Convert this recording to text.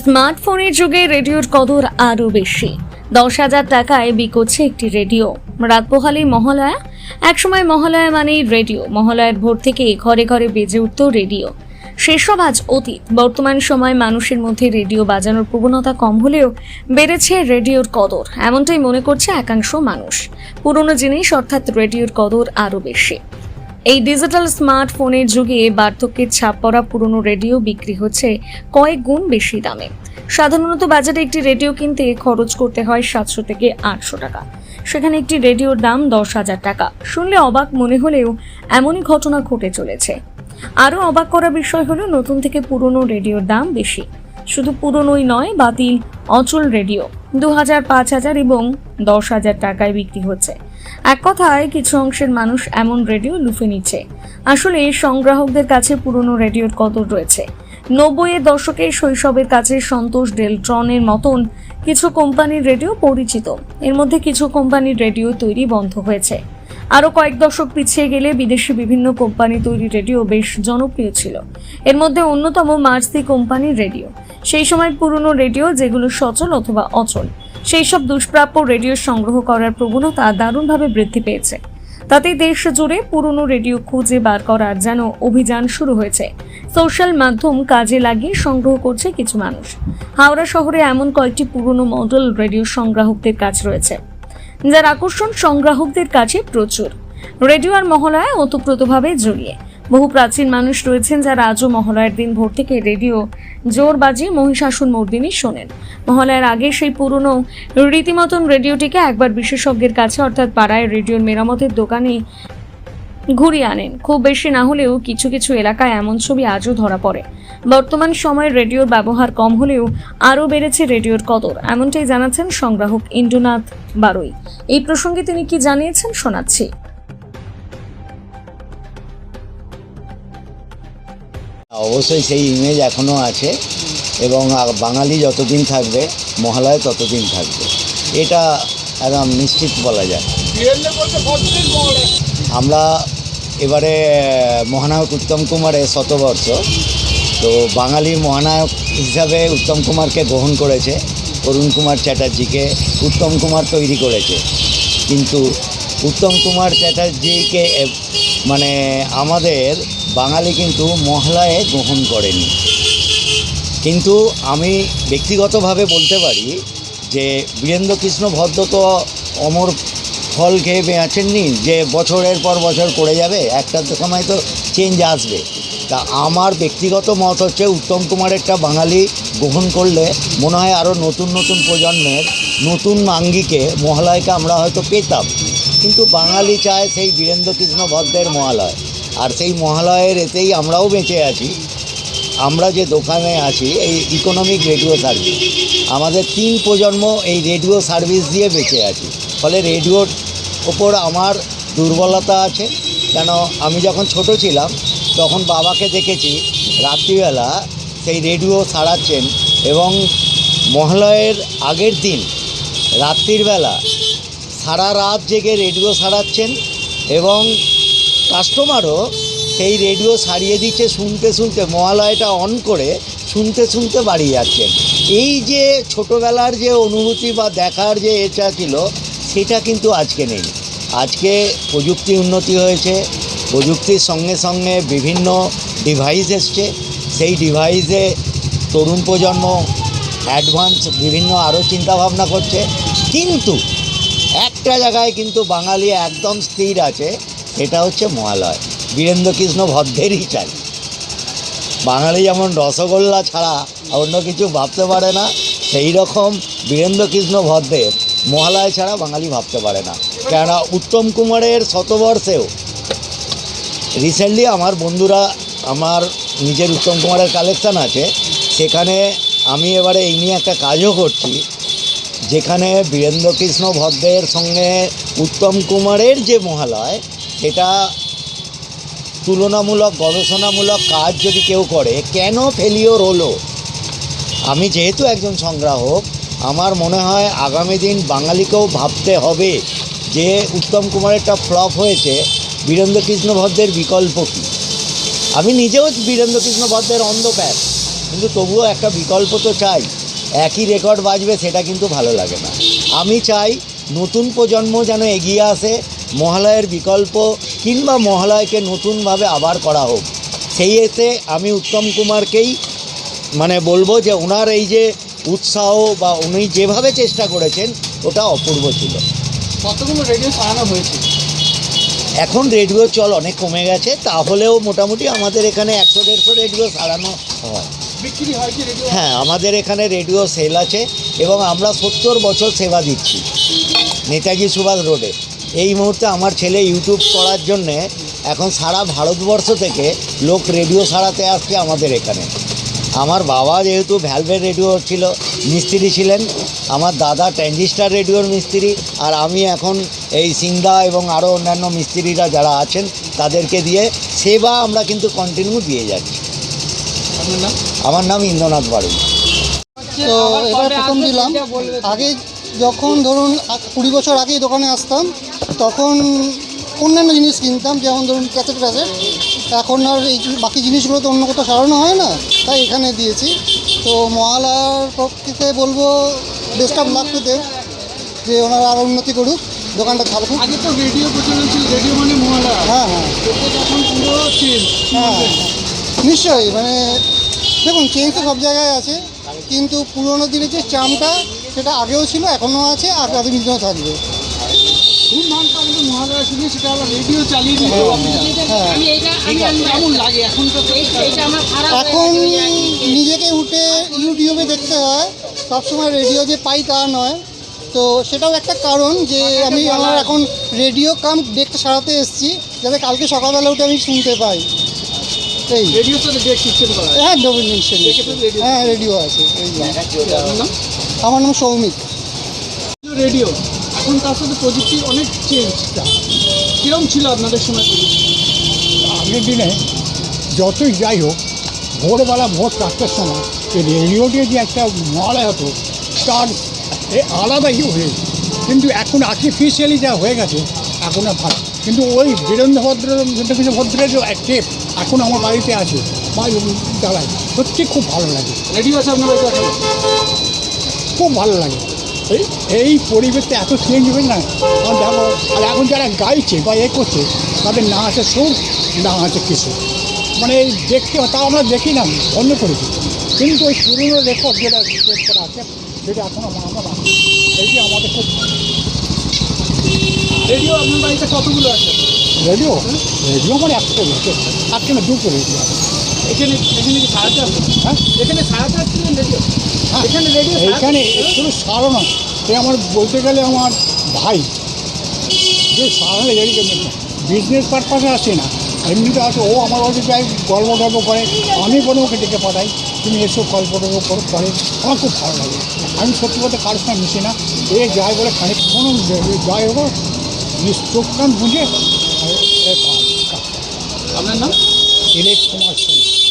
স্মার্টফোনের যুগে রেডিওর কদর আরও বেশি। দশ হাজার টাকায় বিকোচ্ছে একটি রেডিও। রাত পোহালেই মহালয়া, একসময় মহালয়া মানেই রেডিও। মহালয়ার ভোর থেকে ঘরে ঘরে বেজে উঠত রেডিও। সেসব আজ অতীত। বর্তমান সময় মানুষের মধ্যে রেডিও বাজানোর প্রবণতা কম হলেও বেড়েছে রেডিওর কদর। এমনটাই মনে করছে একাংশ মানুষ। পুরনো জিনিস অর্থাৎ রেডিওর কদর আরও বেশি। এই ডিজিটাল স্মার্টফোনের যুগে বার্ধক্যের ছাপ পড়া পুরনো রেডিও বিক্রি হচ্ছে কয়েক গুণ বেশি দামে। সাধারণত বাজারে একটি রেডিও কিনতে খরচ করতে হয় সাতশো থেকে আটশো টাকা। সেখানে একটি রেডিওর দাম দশ হাজার টাকা। শুনলে অবাক মনে হলেও এমনই ঘটনা ঘটে চলেছে। আরও অবাক করা বিষয় হলো, নতুন থেকে পুরনো রেডিওর দাম বেশি। শুধু পুরনোই নয়, বাতিল অচল রেডিও দু হাজার, পাঁচ হাজার এবং দশ হাজার টাকায় বিক্রি হচ্ছে। এক কথায়, কিছু অংশের মানুষ এমন রেডিও লুফে নিচ্ছে। আসলে, সংগ্রাহকদের কাছে পুরনো রেডিওর কত রয়েছে। নব্বইয়ের দশকে শৈশবের কাছে সন্তোষ ডেলট্রনের মতন কিছু কোম্পানির রেডিও পরিচিত। এর মধ্যে কিছু কোম্পানির রেডিও তৈরি বন্ধ হয়েছে। আরও কয়েক দশক পিছিয়ে গেলে বিদেশি বিভিন্ন কোম্পানি তৈরি রেডিও বেশ জনপ্রিয় ছিল। এর মধ্যে অন্যতম মার্সি কোম্পানির রেডিও। সেই সময় পুরনো রেডিও যেগুলো সচল অথবা অচল সেই সব দুষ্প্রাপ্য রেডিও সংগ্রহ করার প্রবণতা দারুণভাবে বৃদ্ধি পেয়েছে। তাতে দেশ জুড়ে পুরনো রেডিও খুঁজে বার করার যেন অভিযান শুরু হয়েছে। সোশ্যাল মাধ্যম কাজে লাগিয়ে সংগ্রহ করছে কিছু মানুষ। হাওড়া শহরে এমন কয়েকটি পুরনো মডেল রেডিও সংগ্রাহকদের কাজ রয়েছে, যার আকর্ষণ সংগ্রাহকদের কাছে প্রচুর। রেডিও আর মহালয়া ওতপ্রোতভাবে জড়িয়ে। বহু প্রাচীন মানুষ রয়েছেন যারা আজও মহালয়ার দিন ভোর থেকে রেডিও জোর বাজিয়ে মহিষাসুর মর্দিনী শোনেন। মহালয়ার আগে সেই পুরনো রীতিমতন রেডিওটিকে একবার বিশেষজ্ঞের কাছে, অর্থাৎ পাড়ায় রেডিওর মেরামতের দোকানে ঘুরিয়ে আনেন। খুব বেশি না হলেও কিছু কিছু এলাকায় এমন ছবি আজও ধরা পড়ে। বর্তমান সময়ে রেডিওর ব্যবহার কম হলেও আরও বেড়েছে রেডিওর কদর, এমনটাই জানাচ্ছেন সংগ্রাহক ইন্দ্রনাথ বারুই। এই প্রসঙ্গে তিনি কি জানিয়েছেন শোনাচ্ছি। অবশ্যই সেই ইমেজ এখনও আছে এবং বাঙালি যতদিন থাকবে, মহালয় ততদিন থাকবে। এটা একদম নিশ্চিত বলা যায়। আমরা এবারে মহানায়ক উত্তম কুমারের শতবর্ষ। তো বাঙালি মহানায়ক হিসাবে উত্তম কুমারকে গ্রহণ করেছে। অরুণ কুমার চ্যাটার্জিকে উত্তম কুমার তৈরি করেছে। কিন্তু উত্তম কুমার চ্যাটার্জিকে মানে আমাদের বাঙালি কিন্তু মহলায় গ্রহণ করেনি। কিন্তু আমি ব্যক্তিগতভাবে বলতে পারি যে বীরেন্দ্র কৃষ্ণ ভদ্র তো অমর ফল খেয়ে বেঁচেননি, যে বছরের পর বছর করে যাবে, একটা সময় তো চেঞ্জ আসবে। তা আমার ব্যক্তিগত মত হচ্ছে উত্তম কুমারেরটা বাঙালি গ্রহণ করলে মনে হয় আরও নতুন নতুন প্রজন্মের নতুন আঙ্গিকে মহালয়কে আমরা হয়তো পেতাম। কিন্তু বাঙালি চায় সেই বীরেন্দ্র কৃষ্ণ ভদ্রের মহালয়। আর সেই মহালয়ের এতেই আমরাও বেঁচে আছি। আমরা যে দোকানে আছি, এই ইকোনমিক রেডিও সার্ভিস আমাদের তিন প্রজন্ম এই রেডিও সার্ভিস দিয়ে বেঁচে আছি। ফলে রেডিওর ওপর আমার দুর্বলতা আছে। কেন? আমি যখন ছোট ছিলাম, তখন বাবাকে দেখেছি রাত্রিবেলা সেই রেডিও সারাচ্ছেন এবং মহালয়ের আগের দিন রাত্রির বেলা সারা রাত জেগে রেডিও সারাচ্ছেন এবং কাস্টমারও সেই রেডিও সারিয়ে দিচ্ছে, শুনতে শুনতে, মহালয়টা অন করে শুনতে শুনতে বাড়ি যাচ্ছেন এই যে ছোটোবেলার যে অনুভূতি বা দেখার যে এটা ছিল, সেটা কিন্তু আজকে নেই। আজকে প্রযুক্তি উন্নতি হয়েছে, প্রযুক্তির সঙ্গে সঙ্গে বিভিন্ন ডিভাইস এসছে। সেই ডিভাইসে তরুণ প্রজন্ম অ্যাডভান্স বিভিন্ন আরও চিন্তাভাবনা করছে। কিন্তু একটা জায়গায় কিন্তু বাঙালি একদম স্থির আছে সেটা হচ্ছে মহালয়। বীরেন্দ্রকৃষ্ণ ভদ্রেরই চাই। বাঙালি যেমন রসগোল্লা ছাড়া অন্য কিছু ভাবতে পারে না, সেই রকম বীরেন্দ্রকৃষ্ণ ভদ্রের মহালয় ছাড়া বাঙালি ভাবতে পারে না। কেননা উত্তম কুমারের শতবর্ষেও রিসেন্টলি আমার বন্ধুরা, আমার নিজের উত্তম কুমারের কালেকশান আছে। সেখানে আমি এবারে এই নিয়ে একটা কাজও করছি, যেখানে বীরেন্দ্রকৃষ্ণ ভদ্রের সঙ্গে উত্তম কুমারের যে মহালয় সেটা তুলনামূলক, গবেষণামূলক কাজ যদি কেউ করে, কেন ফেলিওর হলো? আমি যেহেতু একজন সংগ্রাহক, আমার মনে হয় আগামী দিন বাঙালিকেও ভাবতে হবে যে উত্তম কুমারেরটা ফ্লপ হয়েছে বীরেন্দ্র কৃষ্ণ ভদ্রের বিকল্প কী? আমি নিজেও বীরেন্দ্র কৃষ্ণ ভদ্রের অন্ধ ফ্যান কিন্তু তবুও একটা বিকল্প তো চাই। একই রেকর্ড বাজবে, সেটা কিন্তু ভালো লাগে না। আমি চাই নতুন প্রজন্ম যেন এগিয়ে আসে মহালয়ের বিকল্প কিংবা মহালয়কে নতুনভাবে আবার করা হোক। সেই এতে আমি উত্তম কুমারকেই মানে বলব যে ওনার এই যে উৎসাহ বা উনি যেভাবে চেষ্টা করেছেন ওটা অপূর্ব ছিল। কতগুলো রেডিও সারানো হয়েছে? এখন রেডিও চল অনেক কমে গেছে তাহলেও মোটামুটি আমাদের এখানে একশো দেড়শো রেডিও সারানো হয়। হ্যাঁ আমাদের এখানে রেডিও সেল আছে এবং আমরা সত্তর বছর সেবা দিচ্ছি নেতাজি সুভাষ রোডে। এই মুহূর্তে আমার ছেলে ইউটিউব করার জন্যে এখন সারা ভারতবর্ষ থেকে লোক রেডিও সারাতে আসছে আমাদের এখানে। আমার বাবা যেহেতু ভ্যালভের রেডিও ছিল মিস্ত্রি ছিলেন আমার দাদা ট্যাঞ্জিস্টার রেডিওর মিস্ত্রি আর আমি এখন এই সিংদা এবং আরও অন্যান্য মিস্ত্রিরা যারা আছেন তাদেরকে দিয়ে সেবা আমরা কিন্তু কন্টিনিউ দিয়ে যাচ্ছি। আমার নাম ইন্দ্রনাথ বাড়ুই তো এবার প্রথম দিলাম। আগে যখন ধরুন কুড়ি বছর আগেই দোকানে আসতাম তখন অন্যান্য জিনিস কিনতাম যেমন ধরুন ক্যাসেট ট্যাসেট এখন আর এই বাকি জিনিসগুলো তো অন্য কোথাও সারানো হয় না তাই এখানে দিয়েছি। তো মহালার পক্ষে বলব বেস্ট অফ লাক পেতে যে ওনারা আরও উন্নতি করুক দোকানটা থাকুক আগে তো রেডিও প্রচলন ছিল রেডিও মানে হ্যাঁ হ্যাঁ। এখন পুরো চেঞ্জ হ্যাঁ নিশ্চয়ই মানে দেখুন চেঞ্জ তো সব জায়গায় আছে কিন্তু পুরোনো দিনের যে চামটা সেটা আগেও ছিল এখনও আছে আর আগামী দিনেও থাকবে। মহালয়া শুনে সেটা আবার রেডিও চালিয়ে দিতে হ্যাঁ কেমন লাগে এখনকার তো। এখন নিজেকে উঠে ইউটিউবে দেখতে হয় সবসময় রেডিও যে পাই তা নয়। তো সেটাও একটা কারণ যে আমি আমার এখন রেডিও কাম ডেকটা সারাতে এসেছি যাতে কালকে সকালবেলা উঠে আমি শুনতে পাই। এই। হয় হ্যাঁ radio- হ্যাঁ রেডিও আছে। আমার নাম সৌমিক। রেডিও এখন তার সাথে প্রযুক্তি অনেক চেঞ্জ কিরম ছিল আপনাদের সময় প্রযুক্তি? আগের দিনে যতই যাই হোক ভোরবেলা ভোর চারটের সময় এই রেডিও দিয়ে যে একটা মালা হতো তার এ আলাদাই হয়ে কিন্তু এখন আর্টিফিশিয়ালি যা হয়ে গেছে এখন আর ভালো। কিন্তু ওই বীরেন্দ্র ভদ্র বীরেন্দ্র ভদ্রের যে টেপ এখন আমার বাড়িতে আছে বা চালাই সত্যি খুব ভালো লাগে। রেডিও আছে আপনার বাড়িতে খুব ভালো লাগে। এই এই পরিবেশটা এত চেঞ্জ হয়ে না। আর দেখো আর এখন যারা গাইছে বা এ করছে তাদের না আছে সুর না আছে কিছু। মানে এই দেখতে তা আমরা দেখি না বন্ধ করেছি কিন্তু ওই পুরনো রেকর্ড যেটা করা আছে সেটা এখন আমরা আমরা রাখি। এইটি আমাদের খুব রেডিও আপনার বাড়িতে কতগুলো আছে? রেডিও? রেডিও মানে একটা রয়েছে একটা না দুটো রেডিও। এখানে এখানে কি সারাতে আসছেন হ্যাঁ? এখানে সারাতে আসছিলেন রেডিও। এখানে রেডিও শুধু সারানো সে আমার বলতে গেলে আমার ভাই যে সারালে বিজনেস পারপাসে আসে না এমনিতে আসে ও আমার বাড়িতে যাই গল্প টল্প করে আমি কোনো ওকে ডেকে পাঠাই তুমি এসো গল্প টল্প করো করে আমার খুব ভালো লাগে। আমি সত্যি বলতে কারোর সঙ্গে মিশি না এ যায় বলে খানিকক্ষণ যাই হোক নিজ চোখ কান বুঝে। আপনার নাম? দিলীপ কুমার সিং